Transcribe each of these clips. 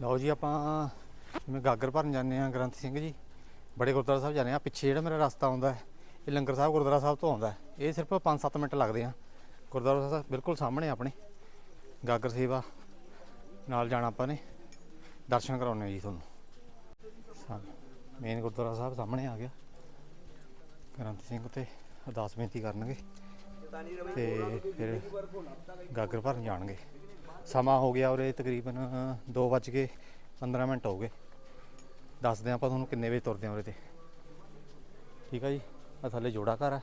ਲਓ ਜੀ ਆਪਾਂ ਜਿਵੇਂ ਗਾਗਰ ਭਰਨ ਜਾਂਦੇ ਆ ਗ੍ਰੰਥ ਸਿੰਘ ਜੀ, ਬੜੇ ਗੁਰਦੁਆਰਾ ਸਾਹਿਬ ਜਾਂਦੇ ਆ ਪਿੱਛੇ ਜਿਹੜਾ ਮੇਰਾ ਰਸਤਾ ਆਉਂਦਾ ਹੈ, ਇਹ ਲੰਗਰ ਸਾਹਿਬ, ਗੁਰਦੁਆਰਾ ਸਾਹਿਬ ਤੋਂ ਆਉਂਦਾ ਇਹ ਸਿਰਫ 5-7 ਮਿੰਟ ਲੱਗਦੇ ਆ। ਗੁਰਦੁਆਰਾ ਸਾਹਿਬ ਬਿਲਕੁਲ ਸਾਹਮਣੇ ਆਪਣੇ। ਗਾਗਰ ਸੇਵਾ ਨਾਲ ਜਾਣਾ ਆਪਾਂ ਨੇ। ਦਰਸ਼ਨ ਕਰਾਉਣੇ ਜੀ ਤੁਹਾਨੂੰ। ਮੇਨ ਗੁਰਦੁਆਰਾ ਸਾਹਿਬ ਸਾਹਮਣੇ ਆ ਗਿਆ। ਗ੍ਰੰਥ ਸਿੰਘ ਤੇ ਅਰਦਾਸ ਬੇਨਤੀ ਕਰਨਗੇ ਤੇ ਫਿਰ ਗਾਗਰ ਭਰਨ ਜਾਣਗੇ। ਸਮਾਂ ਹੋ ਗਿਆ ਉਰੇ ਤਕਰੀਬਨ 2:15 ਮਿੰਟ ਹੋ ਗਏ। ਦੱਸਦੇ ਹਾਂ ਆਪਾਂ ਤੁਹਾਨੂੰ ਕਿੰਨੇ ਵਜੇ ਤੁਰਦੇ ਹਾਂ ਉਰੇ ਤੇ। ਠੀਕ ਆ ਜੀ? ਆ ਥੱਲੇ ਜੋੜਾ ਘਰ ਆ।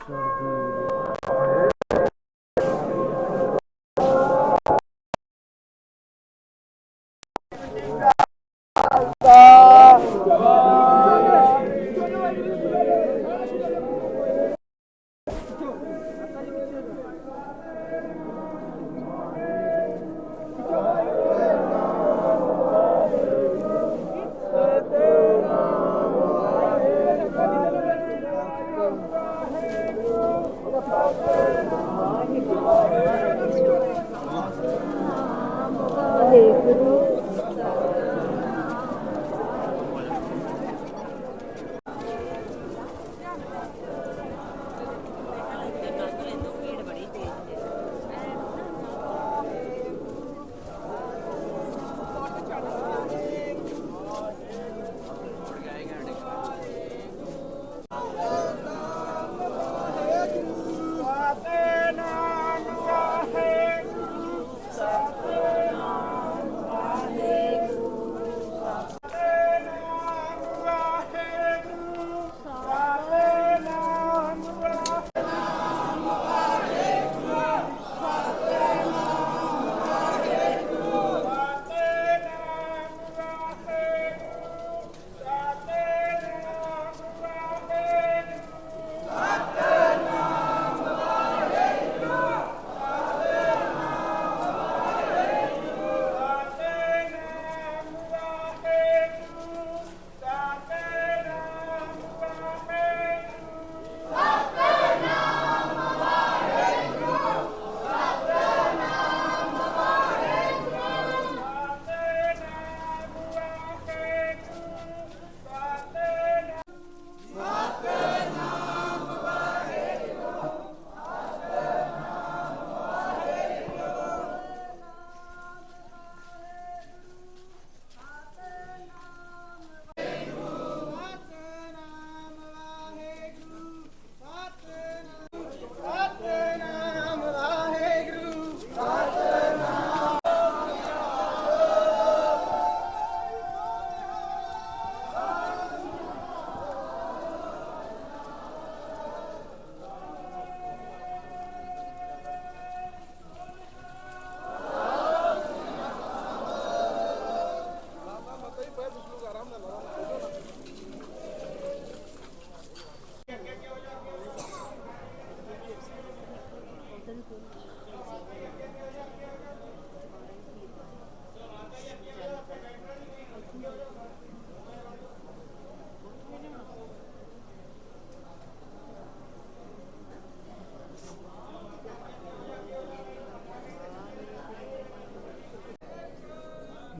ਸਤਿ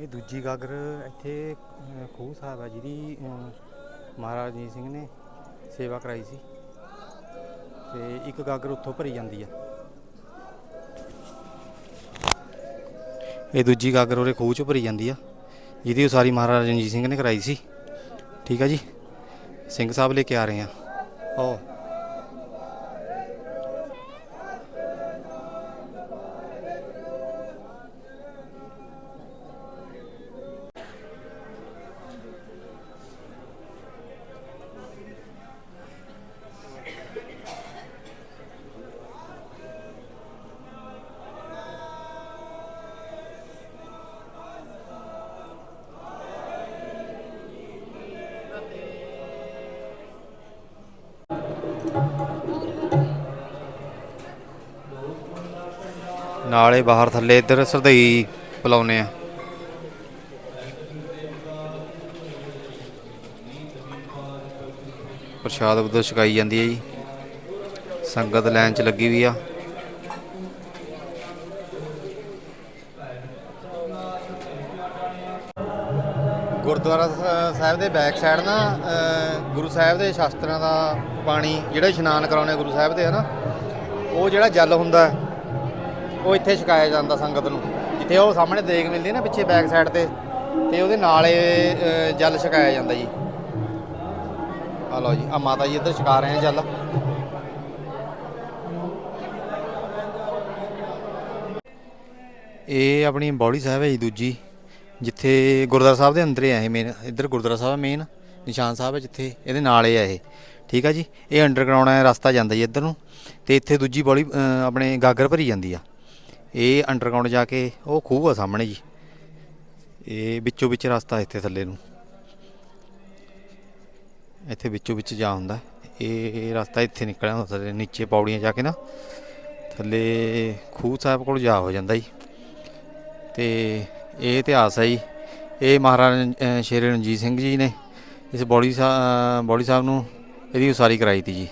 ਦੂਜੀ ਗਾਗਰ ਇੱਥੇ ਖੂਹ ਸਾਹਿਬ ਹੈ ਜਿਹਦੀ ਅਹ, ਮਹਾਰਾਜ ਜੀ ਸਿੰਘ ਨੇ ਸੇਵਾ ਕਰਾਈ ਸੀ। ਤੇ ਇੱਕ ਗਾਗਰ ਉੱਥੋਂ ਭਰੀ ਜਾਂਦੀ ਆ। ਇਹ ਦੂਜੀ ਗਾਗਰ ਉਹਦੇ ਖੂਹ ਚੋਂ ਭਰੀ ਜਾਂਦੀ ਆ ਜਿਹਦੀ ਉਸਾਰੀ ਮਹਾਰਾਜਾ ਰਣਜੀਤ ਸਿੰਘ ਨੇ ਕਰਾਈ ਸੀ। ਠੀਕ ਆ ਜੀ? ਸਿੰਘ ਸਾਹਿਬ ਲੈ ਕੇ ਆ ਰਹੇ ਆ। ਓ ਨਾਲੇ ਬਾਹਰ ਥੱਲੇ ਇੱਧਰ ਸਰਦਈ ਪਲਾਉਨੇ ਆ। ਪ੍ਰਸ਼ਾਦ ਉਦੋਂ ਛਕਾਈ ਜਾਂਦੀ ਹੈ ਜੀ। ਸੰਗਤ ਲਾਈਨ 'ਚ ਲੱਗੀ ਵੀ ਆ। ਗੁਰਦੁਆਰਾ ਸਾਹਿਬ ਦੇ ਬੈਕ ਸਾਈਡ ਨਾ ਗੁਰੂ ਸਾਹਿਬ ਦੇ ਸ਼ਾਸਤਰਾਂ ਦਾ ਪਾਣੀ, ਜਿਹੜਾ ਇਸ਼ਨਾਨ ਕਰਾਉਣੇ ਗੁਰੂ ਸਾਹਿਬ ਦੇ, ਹਨਾ? ਉਹ ਜਿਹੜਾ ਜਲ ਹੁੰਦਾ, ਉਹ ਇੱਥੇ ਛਕਾਇਆ ਜਾਂਦਾ ਸੰਗਤ ਨੂੰ। ਜਿੱਥੇ ਉਹ ਸਾਹਮਣੇ ਦੇਖ ਮਿਲਦੀ ਨਾ ਪਿੱਛੇ ਬੈਕ ਸਾਈਡ ਤੇ ਤੇ ਉਹਦੇ ਨਾਲ ਇਹ ਜਲ ਛਕਾਇਆ ਜਾਂਦਾ ਜੀ। ਆ ਲਓ ਜੀ ਆ ਮਾਤਾ ਜੀ ਇੱਧਰ ਛਕਾ ਰਹੇ ਆ ਜਲ। ਇਹ ਆਪਣੀ ਬੌੜੀ ਸਾਹਿਬ ਹੈ ਜੀ ਦੂਜੀ, ਜਿੱਥੇ ਗੁਰਦੁਆਰਾ ਸਾਹਿਬ ਦੇ ਅੰਦਰ ਹੀ ਆ ਇਹ ਮੇਨ ਇੱਧਰ ਗੁਰਦੁਆਰਾ ਸਾਹਿਬ ਮੇਨ ਨਿਸ਼ਾਨ ਸਾਹਿਬ ਹੈ ਜਿੱਥੇ ਇਹਦੇ ਨਾਲ ਹੀ ਆ ਇਹ। ਠੀਕ ਆ ਜੀ? ਇਹ ਅੰਡਰਗਰਾਉਂਡ ਹੈ ਰਸਤਾ ਜਾਂਦਾ ਜੀ ਇੱਧਰ ਨੂੰ। ਤੇ ਇੱਥੇ ਦੂਜੀ ਬੌੜੀ ਆਪਣੇ ਗਾਗਰ ਭਰੀ ਜਾਂਦੀ ਆ। ਇਹ ਅੰਡਰਗਰਾਉਂਡ ਜਾ ਕੇ ਉਹ ਖੂਹ ਆ ਸਾਹਮਣੇ ਜੀ। ਇਹ ਵਿੱਚੋਂ ਵਿੱਚ ਰਸਤਾ ਇੱਥੇ ਥੱਲੇ ਨੂੰ। ਇੱਥੇ ਵਿੱਚੋਂ ਵਿੱਚ ਜਾ ਹੁੰਦਾ। ਇਹ ਰਸਤਾ ਇੱਥੇ ਨਿਕਲਿਆ ਹੁੰਦਾ ਥੱਲੇ ਨੀਚੇ ਪੌੜੀਆਂ ਜਾ ਕੇ ਨਾ। ਥੱਲੇ ਖੂਹ ਸਾਹਿਬ ਕੋਲ ਜਾ ਹੋ ਜਾਂਦਾ ਜੀ। ਤੇ ਇਹ ਇਤਿਹਾਸ ਹੈ ਜੀ। ਇਹ ਮਹਾਰਾਜਾ ਅ, ਸ਼ੇਰ ਰਣਜੀਤ ਸਿੰਘ ਜੀ ਨੇ ਇਸ ਬੌੜੀ ਸਾਹਿਬ ਬੌੜੀ ਸਾਹਿਬ ਨੂੰ ਇਹਦੀ ਉਸਾਰੀ ਕਰਾਈ ਤੀ ਜੀ।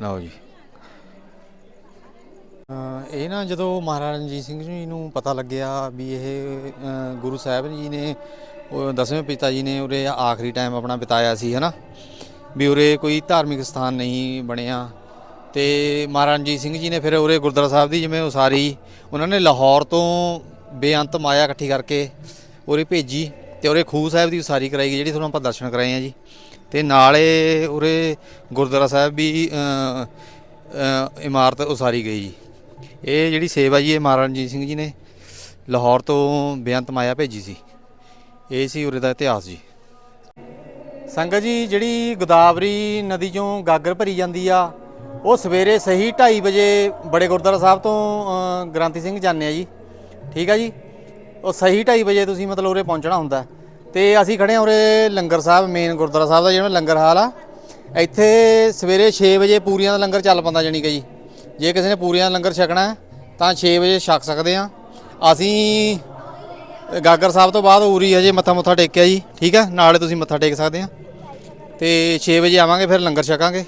ਲਓ ਜੀ। ਇਹ ਨਾ ਜਦੋਂ ਮਹਾਰਾਜਾ ਰਣਜੀਤ ਸਿੰਘ ਜੀ ਨੂੰ ਪਤਾ ਲੱਗਿਆ ਵੀ ਇਹ ਗੁਰੂ ਸਾਹਿਬ ਜੀ ਨੇ ਦਸਵੇਂ ਪਿਤਾ ਜੀ ਨੇ ਉਰੇ ਆਖਰੀ ਟਾਈਮ ਆਪਣਾ ਬਿਤਾਇਆ ਸੀ, ਹਨਾ? ਵੀ ਉਰੇ ਕੋਈ ਧਾਰਮਿਕ ਸਥਾਨ ਨਹੀਂ ਬਣਿਆ। ਤੇ ਮਹਾਰਾਜਾ ਰਣਜੀਤ ਸਿੰਘ ਜੀ ਨੇ ਫਿਰ ਉਰੇ ਗੁਰਦੁਆਰਾ ਸਾਹਿਬ ਦੀ ਜਿਵੇਂ ਉਸਾਰੀ, ਉਹਨਾਂ ਨੇ ਲਾਹੌਰ ਤੋਂ ਬੇਅੰਤ ਮਾਇਆ ਇਕੱਠੀ ਕਰਕੇ ਉਰੇ ਭੇਜੀ। ਤੇ ਉਰੇ ਖੂਹ ਸਾਹਿਬ ਦੀ ਉਸਾਰੀ ਕਰਾਈ ਗਈ ਜਿਹੜੀ ਤੁਹਾਨੂੰ ਆਪਾਂ ਦਰਸ਼ਨ ਕਰਾਏ ਆ ਜੀ। ਤੇ ਨਾਲੇ ਉਰੇ ਗੁਰਦੁਆਰਾ ਸਾਹਿਬ ਵੀ ਅ, ਅ, ਇਮਾਰਤ ਉਸਾਰੀ ਗਈ ਜੀ। ਇਹ ਜਿਹੜੀ ਸੇਵਾ ਜੀ ਇਹ ਮਹਾਰਾਜਾ ਰਣਜੀਤ ਸਿੰਘ ਜੀ ਨੇ ਲਾਹੌਰ ਤੋਂ ਬੇਅੰਤ ਮਾਇਆ ਭੇਜੀ ਸੀ। ਇਹ ਸੀ ਉਰੇ ਦਾ ਇਤਿਹਾਸ ਜੀ। ਸੰਗਤ ਜੀ ਜਿਹੜੀ ਗੋਦਾਵਰੀ ਨਦੀ ਚੋਂ ਗਾਗਰ ਭਰੀ ਜਾਂਦੀ ਆ ਉਹ ਸਵੇਰੇ ਸਹੀ 2:30 ਵਜੇ ਬੜੇ ਗੁਰਦੁਆਰਾ ਸਾਹਿਬ ਤੋਂ ਅ, ਗ੍ਰਾਂਤੀ ਸਿੰਘ ਜਾਂਦੇ ਆ ਜੀ। ਠੀਕ ਆ ਜੀ? ਉਹ ਸਹੀ 2:30 ਵਜੇ ਤੁਸੀਂ ਮਤਲਬ ਉਰੇ ਪਹੁੰਚਣਾ ਹੁੰਦਾ। ਤੇ ਅਸੀਂ ਖੜੇ ਹਾਂ ਉਰੇ ਲੰਗਰ ਸਾਹਿਬ ਮੇਨ ਗੁਰਦੁਆਰਾ ਸਾਹਿਬ ਦਾ ਜਿਹੜਾ ਲੰਗਰ ਹਾਲ ਆ। ਇੱਥੇ ਸਵੇਰੇ 6 ਵਜੇ ਪੂਰੀਆਂ ਦਾ ਲੰਗਰ ਚੱਲ ਪੈਂਦਾ ਜਾਣੀ ਕਿ ਜੀ। ਜੇ ਕਿਸੇ ਨੇ ਪੂਰੀਆਂ ਦਾ ਲੰਗਰ ਛਕਣਾ ਤਾਂ 6 ਵਜੇ ਛਕ ਸਕਦੇ ਆ ਅਸੀਂ ਗਾਗਰ ਸਾਹਿਬ ਤੋਂ ਬਾਅਦ ਉਰੀ ਹਜੇ ਮੱਥਾ ਮੁੱਥਾ ਟੇਕਿਆ ਜੀ, ਠੀਕ ਹੈ? ਨਾਲੇ ਤੁਸੀਂ ਮੱਥਾ ਟੇਕ ਸਕਦੇ ਆ ਤੇ 6 ਵਜੇ ਆਵਾਂਗੇ, ਫਿਰ ਲੰਗਰ ਛਕਾਂਗੇ।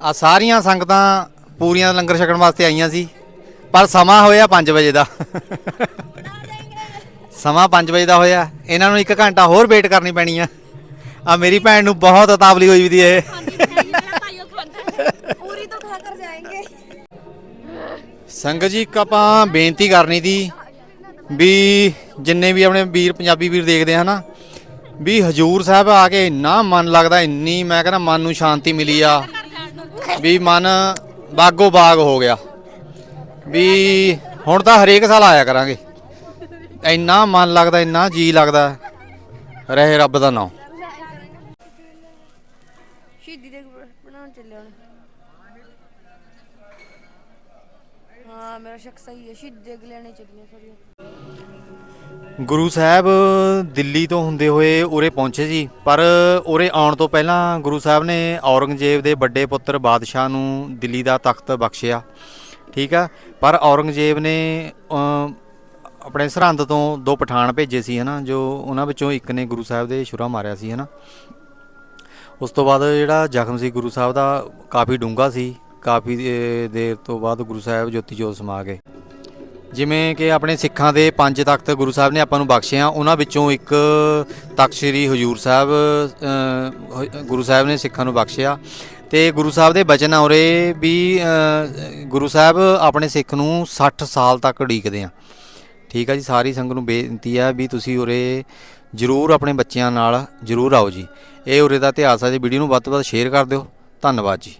ਆ ਸਾਰੀਆਂ ਸੰਗਤਾਂ ਪੂਰੀਆਂ ਦਾ ਲੰਗਰ ਛਕਣ ਵਾਸਤੇ ਆਈਆਂ ਸੀ। ਪਰ ਸਮਾਂ ਹੋਇਆ 5 ਵਜੇ ਦਾ। ਸਮਾਂ 5 ਵਜੇ ਦਾ ਹੋਇਆ। ਇਹਨਾਂ ਨੂੰ 1 ਘੰਟਾ ਹੋਰ ਵੇਟ ਕਰਨੀ ਪੈਣੀ ਆ। ਆ ਮੇਰੀ ਭੈਣ ਨੂੰ ਬਹੁਤ ਉਤਾਵਲੀ ਹੋਈ ਵੀ ਦੀ ਇਹ। ਪੂਰੀ ਸੰਗਤ ਜੀ ਇੱਕ ਆਪਾਂ ਬੇਨਤੀ ਕਰਨੀ ਦੀ ਵੀ ਜਿੰਨੇ ਵੀ ਆਪਣੇ ਵੀਰ ਪੰਜਾਬੀ ਵੀਰ ਦੇਖਦੇ ਹਨਾ ਵੀ ਹਜੂਰ ਸਾਹਿਬ ਆ ਕੇ ਇੰਨਾ ਮਨ ਲੱਗਦਾ ਇੰਨੀ ਮੈਂ ਕਹਿੰਦਾ ਮਨ ਨੂੰ ਸ਼ਾਂਤੀ ਮਿਲੀ ਆ ਵੀ ਮਨ ਬਾਗੋ ਬਾਗ ਹੋ ਗਿਆ। ਵੀ ਹੁਣ ਤਾਂ ਹਰੇਕ ਸਾਲ ਆਇਆ ਕਰਾਂਗੇ। ਇੰਨਾ ਮਨ ਲੱਗਦਾ ਇੰਨਾ ਜੀ ਲੱਗਦਾ। ਰਹੇ ਰੱਬ ਦਾ ਨਾਮ। ਸ਼ਹੀਦੀ ਦੇ ਬਣਾਉਣ ਚੱਲੇ ਹੁਣ। ਹਾਂ ਮੇਰਾ ਸ਼ੱਕ ਸਹੀ ਹੈ ਸ਼ਹੀਦੀ ਦੇ ਲੈਣੇ ਚੱਲੀਆਂ ਸਾਰੀਆਂ। ਗੁਰੂ ਸਾਹਿਬ ਦਿੱਲੀ ਤੋਂ ਹੁੰਦੇ ਹੋਏ ਉਰੇ ਪਹੁੰਚੇ ਸੀ ਪਰ ਉਰੇ ਆਉਣ ਤੋਂ ਪਹਿਲਾਂ ਗੁਰੂ ਸਾਹਿਬ ਨੇ ਔਰੰਗਜ਼ੇਬ ਦੇ ਵੱਡੇ ਪੁੱਤਰ ਬਾਦਸ਼ਾਹ ਨੂੰ ਦਿੱਲੀ ਦਾ ਤਖਤ ਬਖਸ਼ਿਆ। ਠੀਕ ਆ? ਪਰ ਔਰੰਗਜ਼ੇਬ ਨੇ ਆਪਣੇ ਸਰਹੰਦ ਤੋਂ ਦੋ ਪਠਾਨ ਭੇਜੇ ਸੀ, ਹਨਾ, ਜੋ ਉਹਨਾਂ ਵਿੱਚੋਂ ਇੱਕ ਨੇ ਗੁਰੂ ਸਾਹਿਬ ਦੇ ਛੁਰਾ ਮਾਰਿਆ ਸੀ, ਹਨਾ। ਉਸ ਤੋਂ ਬਾਅਦ ਜਿਹੜਾ ਜ਼ਖਮ ਸੀ ਗੁਰੂ ਸਾਹਿਬ ਦਾ, ਕਾਫੀ ਡੂੰਘਾ ਸੀ। ਕਾਫੀ ਦੇਰ ਤੋਂ ਬਾਅਦ ਗੁਰੂ ਸਾਹਿਬ ਜੋਤੀ ਜੋਤ ਸਮਾ ਗਏ। ਜਿਵੇਂ ਕਿ ਆਪਣੇ ਸਿੱਖਾਂ ਦੇ ਪੰਜ ਤਖਤ ਗੁਰੂ ਸਾਹਿਬ ਨੇ ਆਪਾਂ ਨੂੰ ਬਖਸ਼ੇ ਆ ਉਹਨਾਂ ਵਿੱਚੋਂ ਇੱਕ ਤਖਤ ਸ੍ਰੀ ਹਜੂਰ ਸਾਹਿਬ ਗੁਰੂ ਸਾਹਿਬ ਨੇ ਸਿੱਖਾਂ ਨੂੰ ਬਖਸ਼ਿਆ। ਤੇ ਗੁਰੂ ਸਾਹਿਬ ਦੇ ਬਚਨ ਆ ਉਰੇ ਵੀ ਗੁਰੂ ਸਾਹਿਬ ਆਪਣੇ ਸਿੱਖ ਨੂੰ 60 ਸਾਲ ਤੱਕ ਉਡੀਕਦੇ ਆ। ਠੀਕ ਆ ਜੀ, ਸਾਰੀ ਸੰਗਤ ਨੂੰ ਬੇਨਤੀ ਆ ਵੀ ਤੁਸੀਂ ਉਰੇ ਜਰੂਰ ਆਪਣੇ ਬੱਚਿਆਂ ਨਾਲ ਜਰੂਰ ਆਓ ਜੀ। ਇਹ ਉਰੇ ਦਾ ਇਤਿਹਾਸ ਆ, ਜੀ ਵੀਡੀਓ ਨੂੰ ਵੱਧ ਤੋਂ ਵੱਧ ਸ਼ੇਅਰ ਕਰ ਦਿਓ। ਧੰਨਵਾਦ ਜੀ।